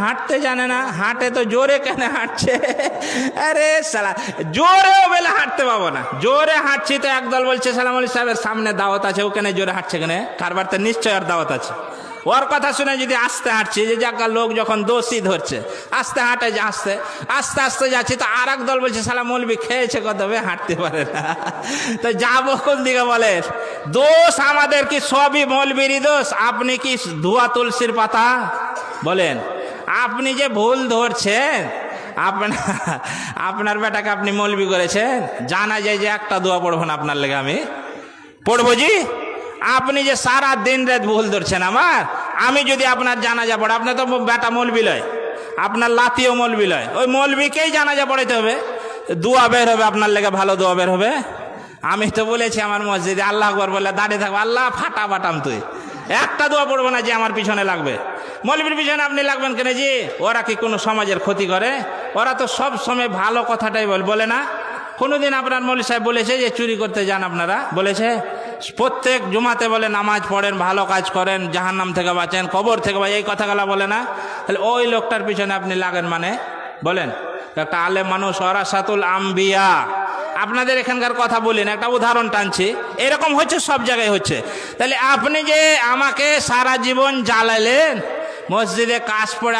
হাঁটতে জানে না, হাঁটে তো জোরে কেন হাঁটছে? আরে সালা জোরেও বেলা হাঁটতে পাবো না। জোরে হাঁটছি তো একদল বলছে, সালাম আলী সাহেবের সামনে দাওয়াত আছে, ওখানে জোরে হাঁটছে কেন? কারবার তো নিশ্চয় আর দাওয়াত আছে। ওর কথা শুনে যদি আস্তে হাঁটছি, যে জায়গা লোক যখন দোষী ধরছে, আস্তে হাঁটে যে, আস্তে আস্তে আস্তে যাচ্ছি, তো আর এক দল বলছে সালা মলবি খেয়েছে কত হবে হাঁটতে পারে না। তো যাব কোন দিকে বলে? দোষ আমাদের কি? সবই মলবিরই দোষ। আপনি কি ধোয়া তুলসীর পাতা? বলেন। আপনি যে ভুল ধরছেন, আপনার আপনার বেটাকে আপনি মলবি করেছেন, জানা যায় যে একটা দোয়া পড়ব না আপনার লেগে আমি। পড়ব জি? আপনি যে সারা দিন রাত ভুল ধরছেন আমার, আমি যদি আপনার জানাজা পড়ে, আপনার তো বেটা মলবি লয়, আপনার লাতিও মলবি লয়। ওই মলবিকেই জানাজা পড়াইতে হবে। দোয়া বের হবে, আপনার লেগে ভালো দোয়া বের হবে। আমি তো বলেছি আমার মসজিদে, আল্লাহ আকবর বলে দাঁড়িয়ে থাকব আল্লাহ ফাটা ফাটাম তুই। একটা দোয়া পড়ব না যে আমার পিছনে লাগবে। মৌলবীর পিছনে আপনি লাগবেন কেন জি? ওরা কি কোনো সমাজের ক্ষতি করে? ওরা তো সব সময় ভালো কথাটাই বল, বলে না? কোনোদিন আপনার মৌলী সাহেব বলেছে যে চুরি করতে যান আপনারা? বলেছে? প্রত্যেক জুমাতে বলে নামাজ পড়েন, ভালো কাজ করেন, জাহান্নাম থেকে বাঁচেন, কবর থেকে বাঁচেন, এই কথাগুলো বলে না? তাহলে ওই লোকটার পিছনে আপনি লাগেন মানে? বলেন। একটা আলেম মানুষ অরাসাতুল আম্বিয়া। আপনাদের এখানকার কথা বলেন একটা উদাহরণ টানছি। এরকম হচ্ছে, সব জায়গায় হচ্ছে। তাহলে আপনি যে আমাকে সারা জীবন জ্বালালেন মসজিদে কাজ পড়ে